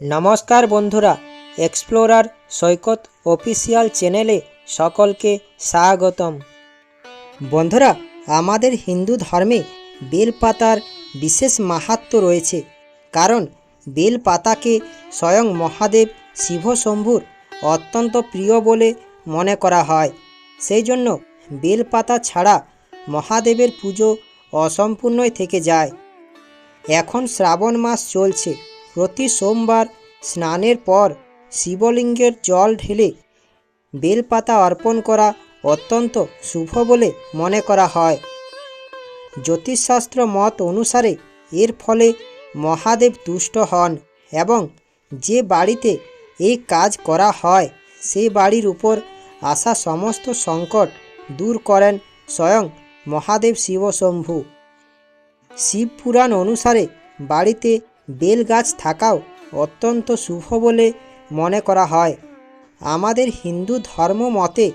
নমস্কার বন্ধুরা এক্সপ্লোরার সৈকত অফিসিয়াল চ্যানেলে সকলকে স্বাগতম। বন্ধুরা, আমাদের হিন্দু ধর্মে বেলপাতার বিশেষ মাহাত্ম রয়েছে, কারণ বেলপাতাকে স্বয়ং মহাদেব শিবশম্ভুর অত্যন্ত প্রিয় বলে মনে করা হয়। সেই জন্য বেলপাতা ছাড়া মহাদেবের পুজো অসম্পূর্ণই থেকে যায়। এখন শ্রাবণ মাস চলছে প্রতি সোমবার স্নানের পর শিবলিঙ্গের জল ঢেলে বেলপাতা অর্পণ করা অত্যন্ত শুভ বলে মনে করা হয়। জ্যোতিষশাস্ত্র মত অনুসারে এর ফলে মহাদেব তুষ্ট হন এবং যে বাড়িতে এই কাজ করা হয়, সে বাড়ির উপর আসা সমস্ত সংকট দূর করেন স্বয়ং মহাদেব শিবশম্ভু। শিব পুরাণ অনুসারে বাড়িতে বেল গাছ থাকাও অত্যন্ত শুভ বলে মনে করা হয়। আমাদের হিন্দু ধর্ম মতে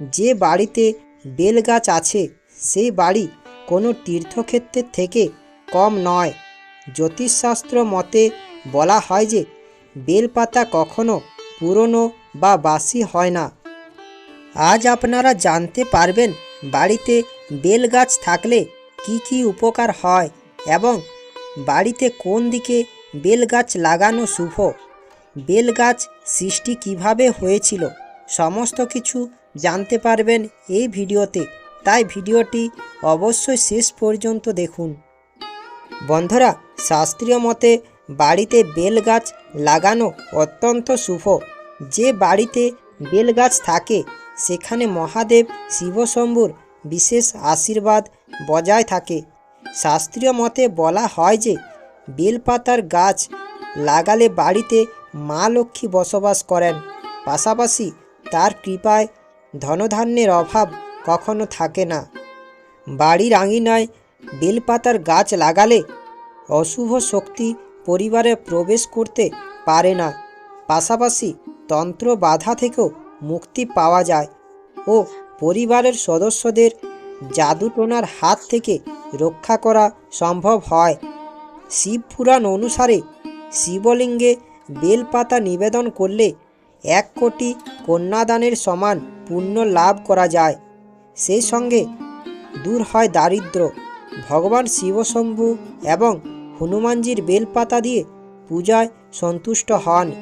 যে বাড়িতে বেল গাছ আছে, সেই বাড়ি কোনো তীর্থক্ষেত্রের থেকে কম নয়। জ্যোতিষশাস্ত্র মতে বলা হয় যে বেলপাতা কখনো পুরনো বা বাসি হয় না। আজ আপনারা জানতে পারবেন বাড়িতে বেল গাছ থাকলে কি কি উপকার হয় এবং বাড়িতে কোন দিকে বেল গাছ লাগানো শুভ? বেল গাছ সৃষ্টি কীভাবে হয়েছিল? সমস্ত কিছু জানতে পারবেন এই ভিডিওতে। তাই ভিডিওটি অবশ্যই শেষ পর্যন্ত দেখুন। বন্ধুরা, শাস্ত্রীয় মতে বাড়িতে বেল গাছ লাগানো অত্যন্ত শুভ। যে বাড়িতে বেল গাছ থাকে, সেখানে মহাদেব, শিবশম্ভুর বিশেষ আশীর্বাদ বজায় থাকে। শাস্ত্রীয় মতে বলা হয় যে, বেলপাতার গাছ লাগালে বাড়িতে মা লক্ষ্মী বসবাস করেন। পাশাপাশি তার কৃপায় ধনধান্যের অভাব কখনো থাকে না। বাড়ির আঙিনায় বেলপাতার গাছ লাগালে অশুভ শক্তি পরিবারে প্রবেশ করতে পারে না। পাশাপাশি তন্ত্র বাধা থেকেও মুক্তি পাওয়া যায় ও পরিবারের সদস্যদের জাদুটোনার হাত থেকে রক্ষা করা সম্ভব হয়। শিব পুরাণ অনুসারে শিবলিঙ্গে বেলপাতা নিবেদন করলে এক কোটি কন্যাদানের সমান পুণ্য লাভ করা যায়। সেই সঙ্গে দূর হয় দারিদ্র ভগবান শিবশম্ভু এবং হনুমানজির বেলপাতা দিয়ে পূজায় সন্তুষ্ট হন।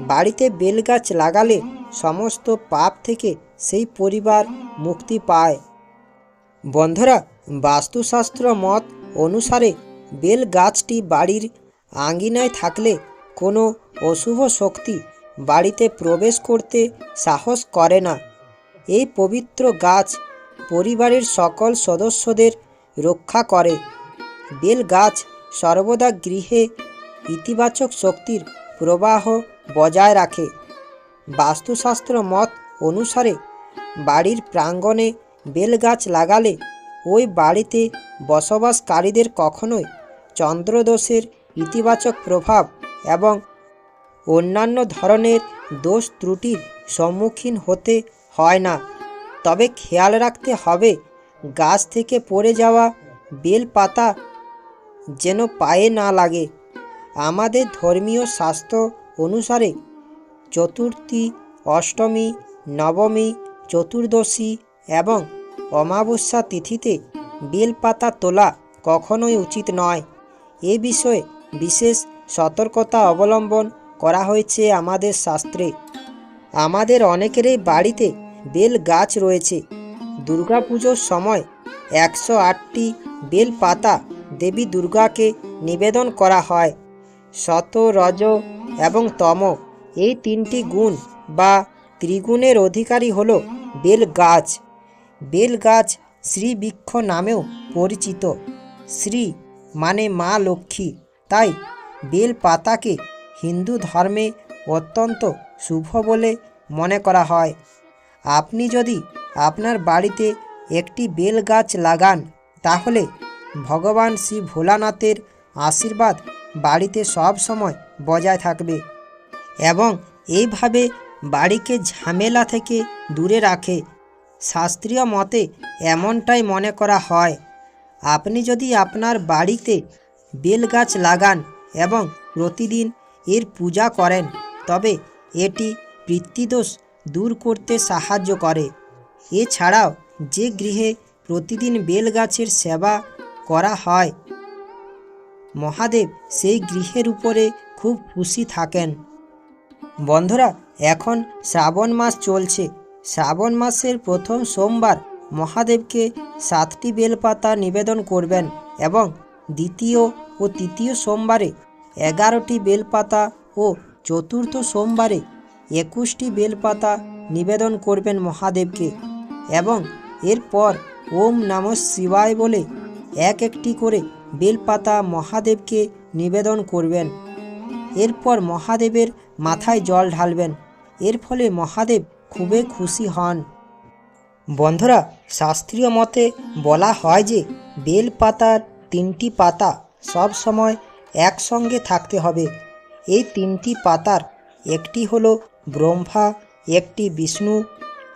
বাড়িতে বেলগাছ লাগালে সমস্ত পাপ থেকে সেই পরিবার মুক্তি পায়। বন্ধুরা, বাস্তুশাস্ত্র মত অনুসারে বেল গাছটি বাড়ির আঙ্গিনায় থাকলে কোনো অশুভ শক্তি বাড়িতে প্রবেশ করতে সাহস করে না। এই পবিত্র গাছ পরিবারের সকল সদস্যদের রক্ষা করে। বেল গাছ সর্বদা গৃহে ইতিবাচক শক্তির প্রবাহ বজায় রাখে। বাস্তুশাস্ত্র মত অনুসারে বাড়ির প্রাঙ্গণে বেলগাছ লাগালে ওই বাড়িতে বসবাসকারীদের কখনোই চন্দ্রদোষের ইতিবাচক প্রভাব এবং অন্যান্য ধরনের দোষ ত্রুটির সম্মুখীন হতে হয় না। তবে খেয়াল রাখতে হবে, গাছ থেকে পড়ে যাওয়া বেল পাতা যেন পায়ে না লাগে। আমাদের ধর্মীয় স্বাস্থ্য অনুসারে চতুর্থী, অষ্টমী, নবমী, চতুর্দশী এবং অমাবস্যা তিথিতে বেলপাতা তোলা কখনোই উচিত নয়। এ বিষয়ে বিশেষ সতর্কতা অবলম্বন করা হয়েছে আমাদের শাস্ত্রে। আমাদের অনেকেরই বাড়িতে বেল গাছ রয়েছে। দুর্গাপুজোর সময় একশো আটটি বেল পাতা দেবী দুর্গাকে নিবেদন করা হয়। শত, রজ এবং তম এই তিনটি গুণ বা ত্রিগুণের অধিকারী হল বেল গাছ। বেল গাছ শ্রীবৃক্ষ নামেও পরিচিত। শ্রী মানে মা লক্ষ্মী। তাই বেল পাতাকে হিন্দু ধর্মে অত্যন্ত শুভ বলে মনে করা হয়। আপনি যদি আপনার বাড়িতে একটি বেল গাছ লাগান, তাহলে ভগবান শ্রী ভোলানাথের আশীর্বাদ বাড়িতে সব সময় বজায় থাকবে এবং এইভাবে বাড়িকে ঝামেলা থেকে দূরে রাখে। শাস্ত্রীয় মতে এমনটাই মনে করা হয়। আপনি যদি আপনার বাড়িতে বেল গাছ লাগান এবং প্রতিদিন এর পূজা করেন, তবে এটি পিতৃদোষ দূর করতে সাহায্য করে। এছাড়াও যে গৃহে প্রতিদিন বেলগাছের সেবা করা হয়, মহাদেব সেই গৃহের উপরে খুব খুশি থাকেন। বন্ধুরা, এখন শ্রাবণ মাস চলছে। শ্রাবণ মাসের প্রথম সোমবার মহাদেবকে সাতটি বেলপাতা নিবেদন করবেন এবং দ্বিতীয় ও তৃতীয় সোমবারে এগারোটি বেলপাতা ও চতুর্থ সোমবারে একুশটি বেলপাতা নিবেদন করবেন মহাদেবকে এবং এরপর ওম নম শিবায় বলে এক একটি করে বেলপাতা মহাদেবকে নিবেদন করবেন। এরপর মহাদেবের মাথায় জল ঢালবেন। এর ফলে মহাদেব খুবই খুশি হন। বন্ধুরা, শাস্ত্রীয় মতে বলা হয় যে, বেল পাতার তিনটি পাতা সব সময় একসঙ্গে থাকতে হবে। এই তিনটি পাতার একটি হলো ব্রহ্মা, একটি বিষ্ণু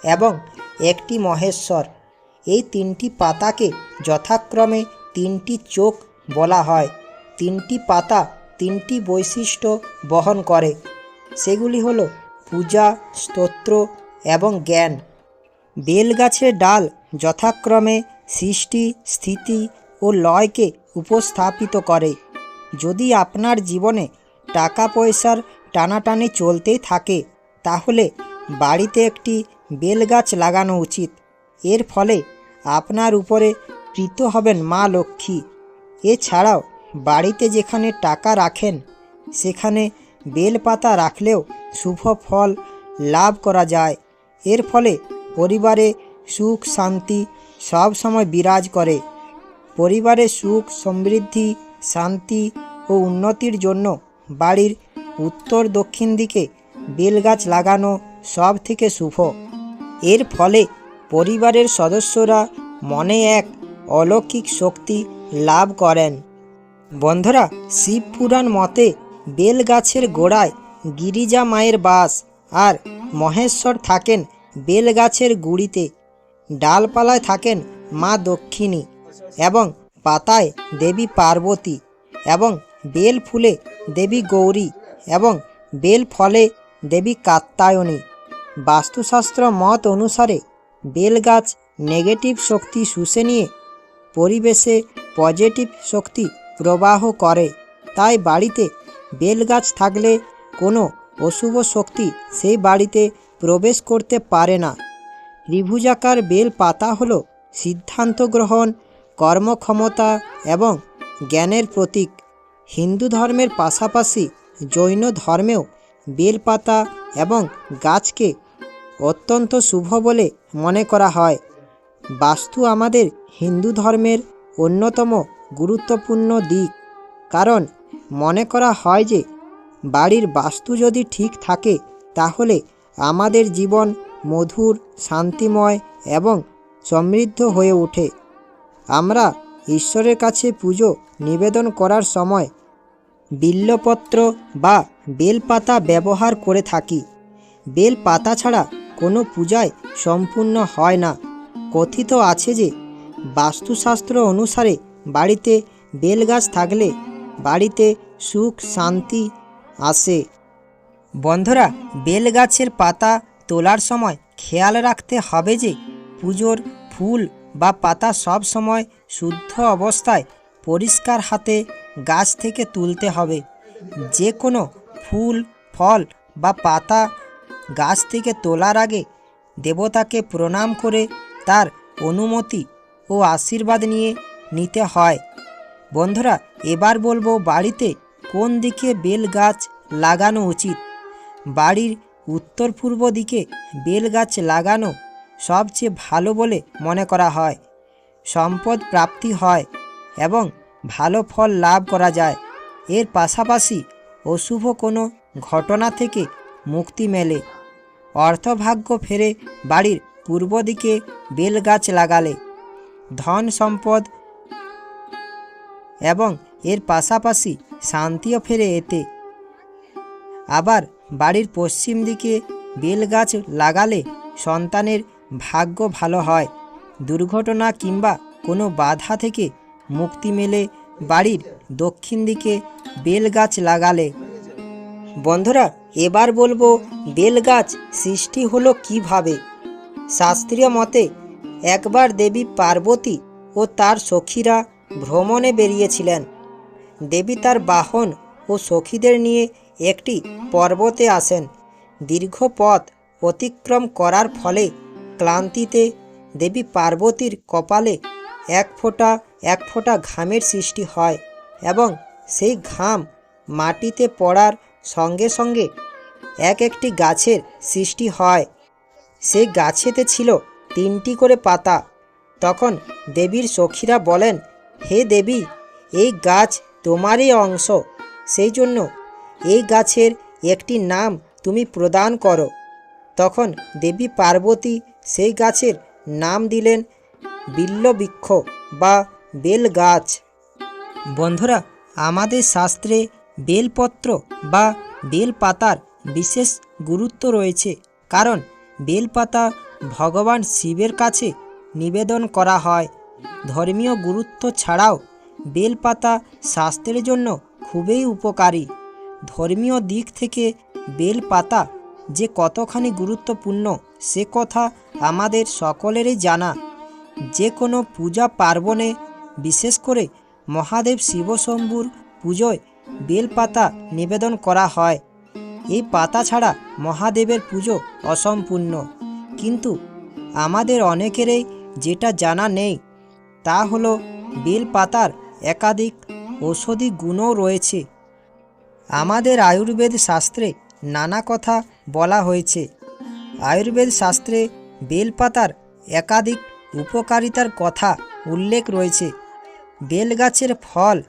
এবং একটি মহেশ্বর। এই তিনটি পাতাকে যথাক্রমে তিনটি চোখ বলা হয়। তিনটি পাতা তিনটি বৈশিষ্ট্য বহন করে। সেগুলি হলো পূজা, স্তোত্র এবং জ্ঞান। বেলগাছের ডাল যথাক্রমে সৃষ্টি, স্থিতি ও লয়কে উপস্থাপিত করে। যদি আপনার জীবনে টাকা পয়সার টানাটানি চলতেই থাকে, তাহলে বাড়িতে একটি বেলগাছ লাগানো উচিত। এর ফলে আপনার উপরে প্রীত হবেন মা লক্ষ্মী। এছাড়াও বাড়িতে যেখানে টাকা রাখেন, সেখানে বেলপাতা রাখলেও শুভ ফল লাভ করা যায়। এর ফলে পরিবারে সুখ, শান্তি সব সময় বিরাজ করে। পরিবারে সুখ, সমৃদ্ধি, শান্তি ও উন্নতির জন্য বাড়ির উত্তর দক্ষিণ দিকে বেলগাছ লাগানো সব থেকে শুভ। এর ফলে পরিবারের সদস্যরা মনে এক অলৌকিক শক্তি লাভ করেন। বন্ধুরা শিব পুরাণ মতে বেলগাছের গোড়ায় গিরিজা মায়ের বাস আর মহেশ্বর থাকেন বেলগাছের গুড়িতে, ডালপালায় থাকেন মা দক্ষিণী এবং পাতায় দেবী পার্বতী এবং বেল ফুলে দেবী গৌরী এবং বেল ফলে দেবী কাত্তায়নী বাস্তুশাস্ত্র মত অনুসারে বেলগাছ নেগেটিভ শক্তি শুষে নিয়ে পরিবেশে পজিটিভ শক্তি প্রবাহ করে। তাই বাড়িতে বেলগাছ থাকলে কোনো অশুভ শক্তি সেই বাড়িতে প্রবেশ করতে পারে না। ত্রিভুজাকার বেল পাতা হল সিদ্ধান্ত গ্রহণ, কর্মক্ষমতা এবং জ্ঞানের প্রতীক। হিন্দু ধর্মের পাশাপাশি জৈন ধর্মেও বেলপাতা এবং গাছকে অত্যন্ত শুভ বলে মনে করা হয়। বাস্তু আমাদের হিন্দু ধর্মের অন্যতম গুরুত্বপূর্ণ দিক। কারণ মনে করা হয় যে বাড়ির বাস্তু যদি ঠিক থাকে, তাহলে আমাদের জীবন মধুর, শান্তিময় এবং সমৃদ্ধ হয়ে ওঠে। আমরা ঈশ্বরের কাছে পুজো, নিবেদন করার সময় বিল্লপত্র বা বেলপাতা ব্যবহার করে থাকি। বেলপাতা ছাড়া কোনো পূজায় সম্পূর্ণ হয় না। কথিত আছে যে, বাস্তুশাস্ত্র অনুসারে বাড়িতে বেলগাছ থাকলে বাড়িতে সুখ, শান্তি আসে। বন্ধুরা, বেলগাছের পাতা তোলার সময় খেয়াল রাখতে হবে যে পুজোর ফুল বা পাতা সব সময় শুদ্ধ অবস্থায় পরিষ্কার হাতে গাছ থেকে তুলতে হবে। যে কোনো ফুল, ফল বা পাতা গাছ থেকে তোলার আগে দেবতাকে প্রণাম করে তার অনুমতি ও আশীর্বাদ নিয়ে নিতে হয়। বন্ধুরা, এবার বলব বাড়িতে কোন দিকে বেল গাছ লাগানো উচিত? বাড়ির উত্তর পূর্ব দিকে বেল গাছ লাগানো সবচেয়ে ভালো বলে মনে করা হয়। সম্পদ প্রাপ্তি হয় এবং ভালো ফল লাভ করা যায়। এর পাশাপাশি অশুভ কোনো ঘটনা থেকে মুক্তি মেলে। অর্থভাগ্য ফেরে বাড়ির পূর্ব দিকে বেল গাছ লাগালে। ধন সম্পদ এবং এর পাশাপাশি শান্তিও ফেরে এতে। আবার বাড়ির পশ্চিম দিকে বেল গাছ লাগালে সন্তানের ভাগ্য ভালো হয়। দুর্ঘটনা কিংবা কোনো বাধা থেকে মুক্তি মেলে বাড়ির দক্ষিণ দিকে বেল গাছ লাগালে। বন্ধুরা, এবার বলব বেলগাছ সৃষ্টি হলো কীভাবে? শাস্ত্রীয় মতে, একবার দেবী পার্বতী ও তার সখীরা ভ্রমণে বেরিয়েছিলেন। দেবী তার বাহন ও সখীদের নিয়ে একটি পর্বতে আসেন। দীর্ঘ পথ অতিক্রম করার ফলে ক্লান্তিতে দেবী পার্বতীর কপালে এক ফোঁটা এক ফোঁটা ঘামের সৃষ্টি হয় এবং সেই ঘাম মাটিতে পড়ার সঙ্গে সঙ্গে এক একটি গাছের সৃষ্টি হয়। সেই গাছেতে ছিল তিনটি করে পাতা। তখন দেবীর সখীরা বলেন, হে দেবী, এই গাছ তোমারই অংশ। সেই জন্য এই গাছের একটি নাম তুমি প্রদান করো। তখন দেবী পার্বতী সেই গাছের নাম দিলেন বিল্লবৃক্ষ বা বেল গাছ বন্ধুরা, আমাদের শাস্ত্রে বেলপত্র বা বেলপাতার বিশেষ গুরুত্ব রয়েছে। কারণ বেলপাতা ভগবান শিবের কাছে নিবেদন করা হয়। ধর্মীয় গুরুত্ব ছাড়াও বেলপাতা স্বাস্থ্যের জন্য খুবই উপকারী। ধর্মীয় দিক থেকে বেলপাতা যে কতখানি গুরুত্বপূর্ণ, সে কথা আমাদের সকলেরই জানা। যে কোনো পূজা পার্বণে, বিশেষ করে মহাদেব শিবশম্ভুর পুজোয় বেলপাতা নিবেদন করা হয়। এই পাতা ছাড়া মহাদেবের পুজো অসম্পূর্ণ। কিন্তু আমাদের অনেকেরই যেটা জানা নেই, তা হলো বেলপাতার একাধিক ঔষধি গুণও রয়েছে। আমাদের আয়ুর্বেদ শাস্ত্রে নানা কথা বলা হয়েছে। আয়ুর্বেদ শাস্ত্রে বেলপাতার একাধিক উপকারিতার কথা উল্লেখ রয়েছে। বেলগাছের ফল,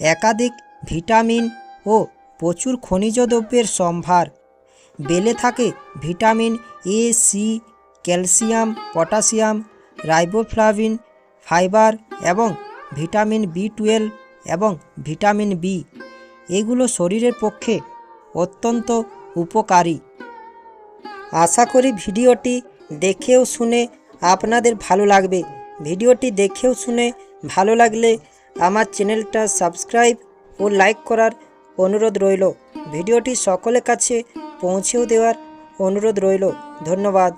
একাধিক ভিটামিন ও প্রচুর খনিজ দ্রব্যের সম্ভার। বেলে থাকে vitamin A, C, calcium, potassium, riboflavin, fibre এবং ভিটামিন বি টুয়েলভ এবং ভিটামিন বি। এগুলো শরীরের পক্ষে অত্যন্ত উপকারী। আশা করি ভিডিওটি দেখেও শুনে আপনাদের ভালো লাগবে। ভিডিওটি দেখেও শুনে ভালো লাগলে আমার চ্যানেলটা সাবস্ক্রাইব ও লাইক করার অনুরোধ রইল। ভিডিওটি সকলের কাছে পৌঁছেও দেওয়ার অনুরোধ রইল। ধন্যবাদ।